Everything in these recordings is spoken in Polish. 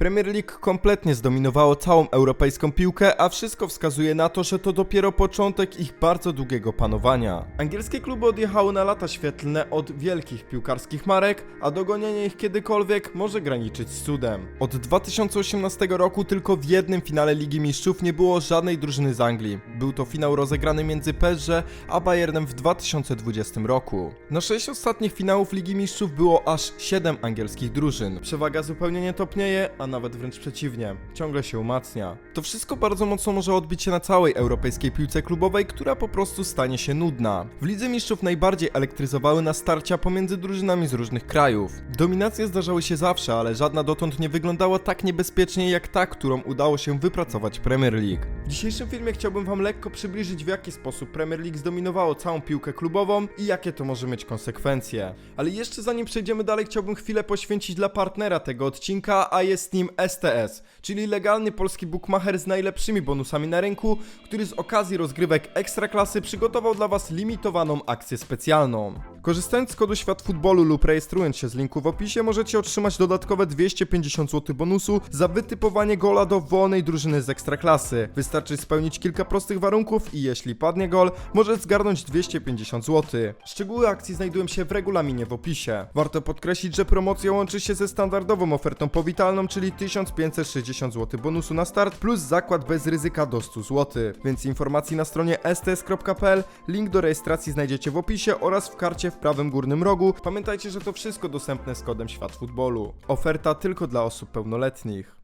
Premier League kompletnie zdominowało całą europejską piłkę, a wszystko wskazuje na to, że to dopiero początek ich bardzo długiego panowania. Angielskie kluby odjechały na lata świetlne od wielkich piłkarskich marek, a dogonienie ich kiedykolwiek może graniczyć z cudem. Od 2018 roku tylko w jednym finale Ligi Mistrzów nie było żadnej drużyny z Anglii. Był to finał rozegrany między PSG a Bayernem w 2020 roku. Na sześć ostatnich finałów Ligi Mistrzów było aż 7 angielskich drużyn. Przewaga zupełnie nie topnieje, a nawet wręcz przeciwnie, ciągle się umacnia. To wszystko bardzo mocno może odbić się na całej europejskiej piłce klubowej, która po prostu stanie się nudna. W Lidze Mistrzów najbardziej elektryzowały na starcia pomiędzy drużynami z różnych krajów. Dominacje zdarzały się zawsze, ale żadna dotąd nie wyglądała tak niebezpiecznie jak ta, którą udało się wypracować Premier League. W dzisiejszym filmie chciałbym wam lekko przybliżyć w jaki sposób Premier League zdominowało całą piłkę klubową i jakie to może mieć konsekwencje. Ale jeszcze zanim przejdziemy dalej, chciałbym chwilę poświęcić dla partnera tego odcinka, a jest nim STS, czyli legalny polski bookmacher z najlepszymi bonusami na rynku, który z okazji rozgrywek Ekstraklasy przygotował dla was limitowaną akcję specjalną. Korzystając z kodu Świat Futbolu lub rejestrując się z linku w opisie, możecie otrzymać dodatkowe 250 zł bonusu za wytypowanie gola do wolnej drużyny z Ekstraklasy. Wystarczy spełnić kilka prostych warunków i jeśli padnie gol, możesz zgarnąć 250 zł. Szczegóły akcji znajdują się w regulaminie w opisie. Warto podkreślić, że promocja łączy się ze standardową ofertą powitalną, czyli 1560 zł bonusu na start plus zakład bez ryzyka do 100 zł. Więc informacji na stronie sts.pl, link do rejestracji znajdziecie w opisie oraz w karcie w prawym górnym rogu. Pamiętajcie, że to wszystko dostępne z kodem Świat Futbolu. Oferta tylko dla osób pełnoletnich.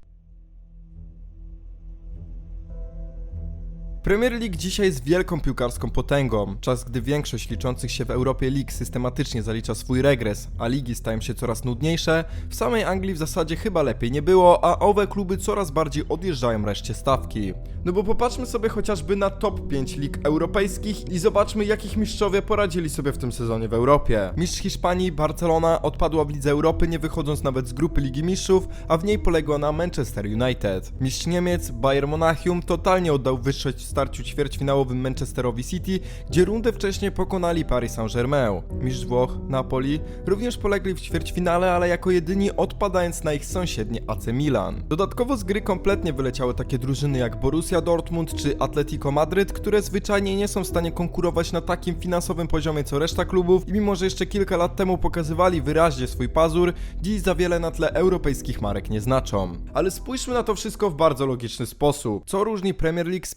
Premier League dzisiaj jest wielką piłkarską potęgą. Czas, gdy większość liczących się w Europie lig systematycznie zalicza swój regres, a ligi stają się coraz nudniejsze, w samej Anglii w zasadzie chyba lepiej nie było, a owe kluby coraz bardziej odjeżdżają reszcie stawki. No bo popatrzmy sobie chociażby na top 5 lig europejskich i zobaczmy jakich mistrzowie poradzili sobie w tym sezonie w Europie. Mistrz Hiszpanii Barcelona odpadła w Lidze Europy nie wychodząc nawet z grupy Ligi Mistrzów, a w niej poległa na Manchester United. Mistrz Niemiec Bayern Monachium totalnie oddał wyższość starciu ćwierćfinałowym Manchesterowi City, gdzie rundę wcześniej pokonali Paris Saint-Germain. Mistrz Włoch Napoli również polegli w ćwierćfinale, ale jako jedyni odpadając na ich sąsiednie AC Milan. Dodatkowo z gry kompletnie wyleciały takie drużyny jak Borussia Dortmund czy Atletico Madryt, które zwyczajnie nie są w stanie konkurować na takim finansowym poziomie co reszta klubów i mimo, że jeszcze kilka lat temu pokazywali wyraźnie swój pazur, dziś za wiele na tle europejskich marek nie znaczą. Ale spójrzmy na to wszystko w bardzo logiczny sposób. Co różni Premier League z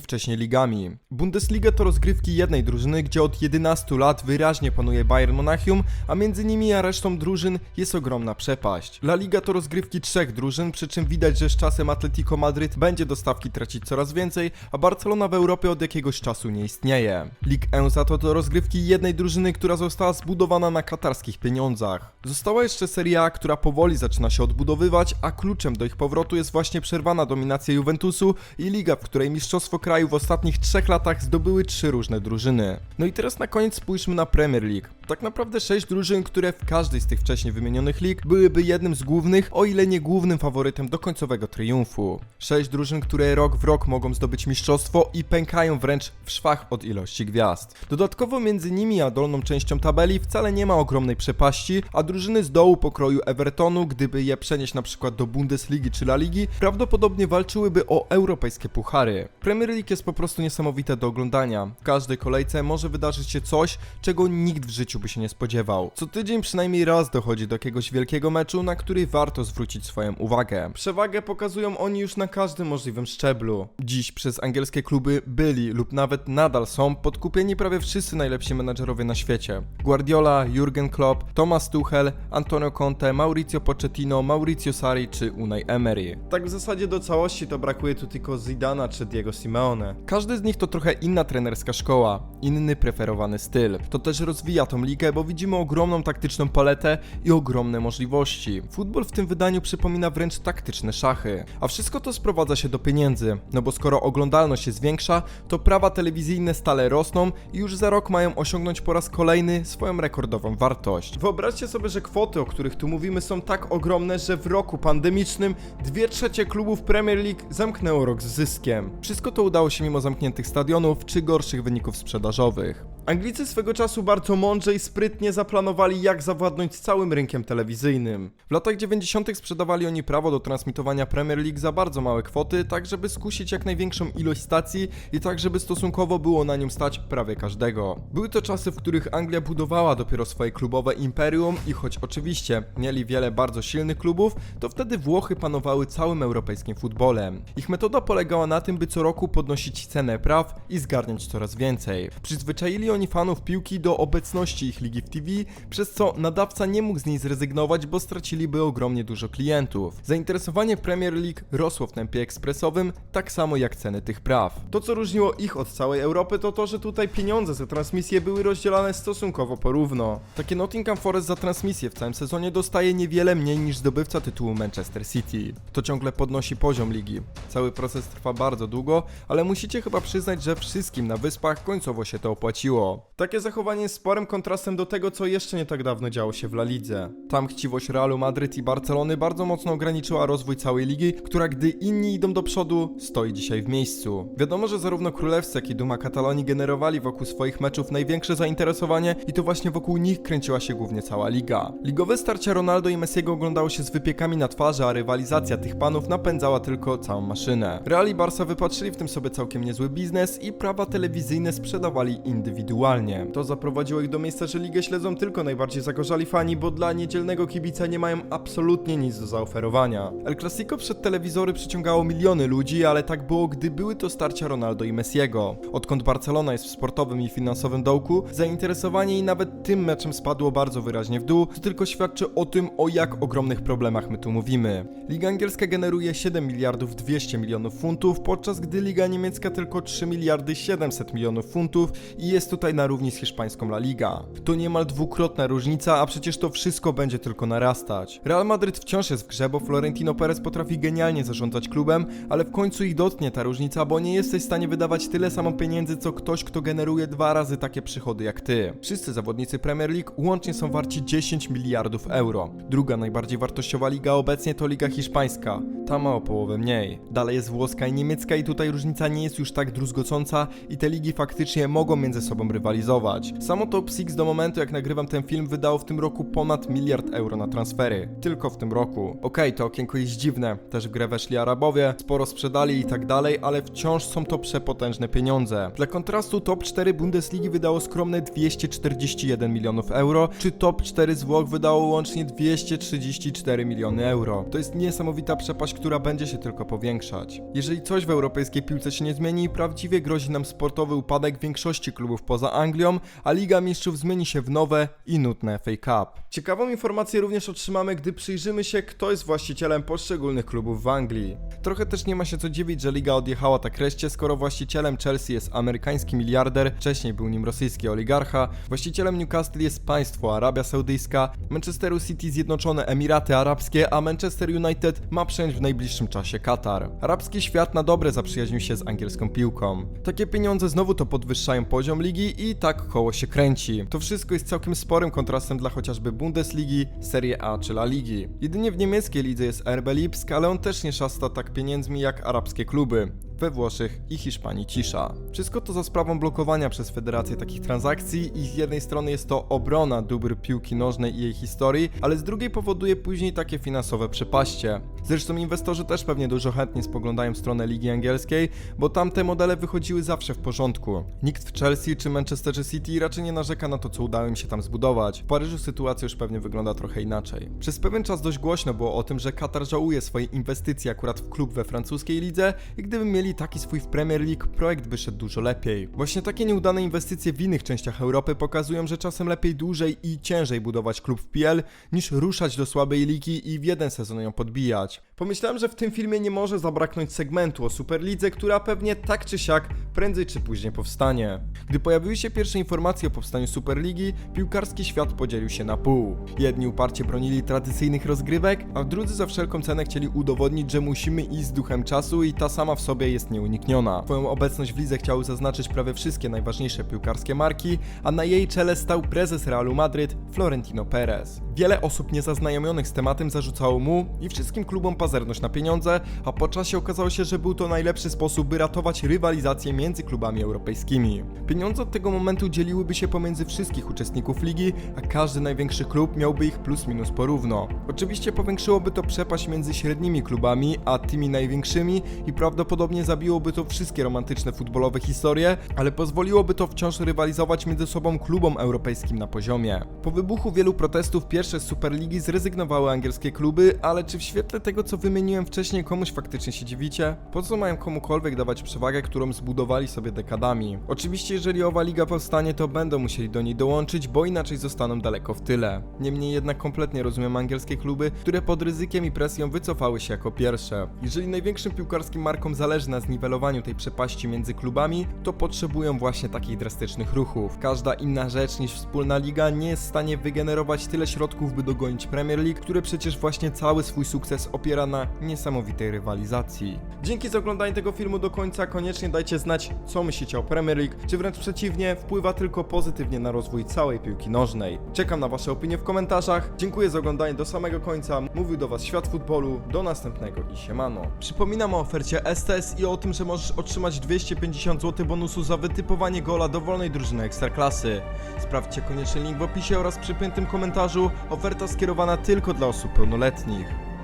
wcześniej ligami? Bundesliga to rozgrywki jednej drużyny, gdzie od 11 lat wyraźnie panuje Bayern Monachium, a między nimi a resztą drużyn jest ogromna przepaść. La Liga to rozgrywki trzech drużyn, przy czym widać, że z czasem Atletico Madryt będzie do stawki tracić coraz więcej, a Barcelona w Europie od jakiegoś czasu nie istnieje. Ligue 1 za to to rozgrywki jednej drużyny, która została zbudowana na katarskich pieniądzach. Została jeszcze Serie A, która powoli zaczyna się odbudowywać, a kluczem do ich powrotu jest właśnie przerwana dominacja Juventusu i liga, w której mistrzostwo kraju w ostatnich trzech latach zdobyły trzy różne drużyny. No i teraz na koniec spójrzmy na Premier League. Tak naprawdę sześć drużyn, które w każdej z tych wcześniej wymienionych lig byłyby jednym z głównych, o ile nie głównym faworytem do końcowego triumfu. Sześć drużyn, które rok w rok mogą zdobyć mistrzostwo i pękają wręcz w szwach od ilości gwiazd. Dodatkowo między nimi a dolną częścią tabeli wcale nie ma ogromnej przepaści, a drużyny z dołu pokroju Evertonu, gdyby je przenieść na przykład do Bundesligi czy La Ligi, prawdopodobnie walczyłyby o europejskie puchary. Premier League jest po prostu niesamowite do oglądania. W każdej kolejce może wydarzyć się coś, czego nikt w życiu by się nie spodziewał. Co tydzień przynajmniej raz dochodzi do jakiegoś wielkiego meczu, na który warto zwrócić swoją uwagę. Przewagę pokazują oni już na każdym możliwym szczeblu. Dziś przez angielskie kluby byli lub nawet nadal są podkupieni prawie wszyscy najlepsi menadżerowie na świecie. Guardiola, Jurgen Klopp, Thomas Tuchel, Antonio Conte, Mauricio Pochettino, Mauricio Sarri czy Unai Emery. Tak w zasadzie do całości to brakuje tu tylko Zidana czy Diego Simeone. Każdy z nich to trochę inna trenerska szkoła, inny preferowany styl. To też rozwija tą ligę, bo widzimy ogromną taktyczną paletę i ogromne możliwości. Futbol w tym wydaniu przypomina wręcz taktyczne szachy. A wszystko to sprowadza się do pieniędzy, no bo skoro oglądalność jest większa, to prawa telewizyjne stale rosną i już za rok mają osiągnąć po raz kolejny swoją rekordową wartość. Wyobraźcie sobie, że kwoty, o których tu mówimy, są tak ogromne, że w roku pandemicznym dwie trzecie klubów Premier League zamknęło rok z zyskiem. Wszystko to udało się mimo zamkniętych stadionów czy gorszych wyników sprzedażowych. Anglicy swego czasu bardzo mądrze sprytnie zaplanowali, jak zawładnąć całym rynkiem telewizyjnym. W latach 90. sprzedawali oni prawo do transmitowania Premier League za bardzo małe kwoty, tak żeby skusić jak największą ilość stacji i tak, żeby stosunkowo było na nią stać prawie każdego. Były to czasy, w których Anglia budowała dopiero swoje klubowe imperium i choć oczywiście mieli wiele bardzo silnych klubów, to wtedy Włochy panowały całym europejskim futbolem. Ich metoda polegała na tym, by co roku podnosić cenę praw i zgarniać coraz więcej. Przyzwyczaili oni fanów piłki do obecności ich ligi w TV, przez co nadawca nie mógł z niej zrezygnować, bo straciliby ogromnie dużo klientów. Zainteresowanie Premier League rosło w tempie ekspresowym, tak samo jak ceny tych praw. To co różniło ich od całej Europy to to, że tutaj pieniądze za transmisję były rozdzielane stosunkowo porówno. Takie Nottingham Forest za transmisję w całym sezonie dostaje niewiele mniej niż zdobywca tytułu Manchester City. To ciągle podnosi poziom ligi. Cały proces trwa bardzo długo, ale musicie chyba przyznać, że wszystkim na wyspach końcowo się to opłaciło. Takie zachowanie jest sporym kontrastem do tego, co jeszcze nie tak dawno działo się w La Lidze. Tam chciwość Realu Madryt i Barcelony bardzo mocno ograniczyła rozwój całej ligi, która gdy inni idą do przodu, stoi dzisiaj w miejscu. Wiadomo, że zarówno Królewscy, jak i Duma Katalonii generowali wokół swoich meczów największe zainteresowanie i to właśnie wokół nich kręciła się głównie cała liga. Ligowe starcia Ronaldo i Messiego oglądało się z wypiekami na twarzy, a rywalizacja tych panów napędzała tylko całą maszynę. Real i Barca wypatrzyli w tym sobie całkiem niezły biznes i prawa telewizyjne sprzedawali indywidualnie. To zaprowadziło ich do miejsca, że ligę śledzą tylko najbardziej zagorzali fani, bo dla niedzielnego kibica nie mają absolutnie nic do zaoferowania. El Clasico przed telewizory przyciągało miliony ludzi, ale tak było, gdy były to starcia Ronaldo i Messiego. Odkąd Barcelona jest w sportowym i finansowym dołku, zainteresowanie i nawet tym meczem spadło bardzo wyraźnie w dół, co tylko świadczy o tym, o jak ogromnych problemach my tu mówimy. Liga angielska generuje 7 miliardów 200 milionów funtów, podczas gdy Liga niemiecka tylko 3 miliardy 700 milionów funtów i jest tutaj na równi z hiszpańską La Liga. To niemal dwukrotna różnica, a przecież to wszystko będzie tylko narastać. Real Madryt wciąż jest w grze, bo Florentino Perez potrafi genialnie zarządzać klubem, ale w końcu ich dotknie ta różnica, bo nie jesteś w stanie wydawać tyle samo pieniędzy, co ktoś, kto generuje dwa razy takie przychody jak ty. Wszyscy zawodnicy Premier League łącznie są warci 10 miliardów euro. Druga najbardziej wartościowa liga obecnie to Liga Hiszpańska. Ta ma o połowę mniej. Dalej jest włoska i niemiecka i tutaj różnica nie jest już tak druzgocąca i te ligi faktycznie mogą między sobą rywalizować. Samo Top 6 do momentu jak nagrywam ten film wydało w tym roku ponad miliard euro na transfery. Tylko w tym roku. Okej, to okienko jest dziwne. Też w grę weszli Arabowie, sporo sprzedali i tak dalej, ale wciąż są to przepotężne pieniądze. Dla kontrastu Top 4 Bundesligi wydało skromne 241 milionów euro, czy Top 4 z Włoch wydało łącznie 234 miliony euro. To jest niesamowita przepaść, która będzie się tylko powiększać. Jeżeli coś w europejskiej piłce się nie zmieni, prawdziwie grozi nam sportowy upadek większości klubów poza Anglią, a Liga Mistrzów zmieni się w nowe i nudne FA Cup. Ciekawą informację również otrzymamy, gdy przyjrzymy się, kto jest właścicielem poszczególnych klubów w Anglii. Trochę też nie ma się co dziwić, że liga odjechała tak reszcie, skoro właścicielem Chelsea jest amerykański miliarder, wcześniej był nim rosyjski oligarcha, właścicielem Newcastle jest państwo Arabia Saudyjska, Manchesteru City Zjednoczone Emiraty Arabskie, a Manchester United ma przejąć w najbliższym czasie Katar. Arabski świat na dobre zaprzyjaźnił się z angielską piłką. Takie pieniądze znowu to podwyższają poziom ligi i tak koło się kręci. To wszystko jest całkiem sporym kontrastem dla chociażby Bundesligi, Serie A czy La Ligi. Jedynie w niemieckiej lidze jest RB Lipsk, ale on też nie szasta tak pieniędzmi jak arabskie kluby we Włoszech i Hiszpanii cisza. Wszystko to za sprawą blokowania przez federację takich transakcji i z jednej strony jest to obrona dóbr piłki nożnej i jej historii, ale z drugiej powoduje później takie finansowe przepaście. Zresztą inwestorzy też pewnie dużo chętnie spoglądają w stronę Ligi Angielskiej, bo tam te modele wychodziły zawsze w porządku. Nikt w Chelsea czy Manchesterze City raczej nie narzeka na to, co udało im się tam zbudować. W Paryżu sytuacja już pewnie wygląda trochę inaczej. Przez pewien czas dość głośno było o tym, że Katar żałuje swojej inwestycji akurat w klub we francuskiej lidze i gdyby mieli taki swój w Premier League, projekt by szedł dużo lepiej. Właśnie takie nieudane inwestycje w innych częściach Europy pokazują, że czasem lepiej dłużej i ciężej budować klub w PL, niż ruszać do słabej ligi i w jeden sezon ją podbijać. much. Pomyślałem, że w tym filmie nie może zabraknąć segmentu o Superlidze, która pewnie tak czy siak prędzej czy później powstanie. Gdy pojawiły się pierwsze informacje o powstaniu Superligi, piłkarski świat podzielił się na pół. Jedni uparcie bronili tradycyjnych rozgrywek, a drudzy za wszelką cenę chcieli udowodnić, że musimy iść z duchem czasu i ta sama w sobie jest nieunikniona. Swoją obecność w lidze chciały zaznaczyć prawie wszystkie najważniejsze piłkarskie marki, a na jej czele stał prezes Realu Madryt Florentino Perez. Wiele osób niezaznajomionych z tematem zarzucało mu i wszystkim klubom pazerność na pieniądze, a po czasie okazało się, że był to najlepszy sposób, by ratować rywalizację między klubami europejskimi. Pieniądze od tego momentu dzieliłyby się pomiędzy wszystkich uczestników ligi, a każdy największy klub miałby ich plus minus porówno. Oczywiście powiększyłoby to przepaść między średnimi klubami, a tymi największymi i prawdopodobnie zabiłoby to wszystkie romantyczne futbolowe historie, ale pozwoliłoby to wciąż rywalizować między sobą klubom europejskim na poziomie. Po wybuchu wielu protestów pierwsze z Superligi zrezygnowały angielskie kluby, ale czy w świetle tego co wymieniłem wcześniej komuś faktycznie się dziwicie? Po co mają komukolwiek dawać przewagę, którą zbudowali sobie dekadami? Oczywiście jeżeli owa liga powstanie to będą musieli do niej dołączyć, bo inaczej zostaną daleko w tyle. Niemniej jednak kompletnie rozumiem angielskie kluby, które pod ryzykiem i presją wycofały się jako pierwsze. Jeżeli największym piłkarskim markom zależy na zniwelowaniu tej przepaści między klubami, to potrzebują właśnie takich drastycznych ruchów. Każda inna rzecz niż wspólna liga nie jest w stanie wygenerować tyle środków, by dogonić Premier League, które przecież właśnie cały swój sukces opiera na niesamowitej rywalizacji. Dzięki za oglądanie tego filmu do końca, koniecznie dajcie znać, co myślicie o Premier League, czy wręcz przeciwnie, wpływa tylko pozytywnie na rozwój całej piłki nożnej. Czekam na wasze opinie w komentarzach. Dziękuję za oglądanie do samego końca. Mówił do was Świat Futbolu. Do następnego i siemano. Przypominam o ofercie STS i o tym, że możesz otrzymać 250 zł bonusu za wytypowanie gola dowolnej drużyny Ekstraklasy. Sprawdźcie koniecznie link w opisie oraz przypiętym komentarzu. Oferta skierowana tylko dla osób pełnoletnich.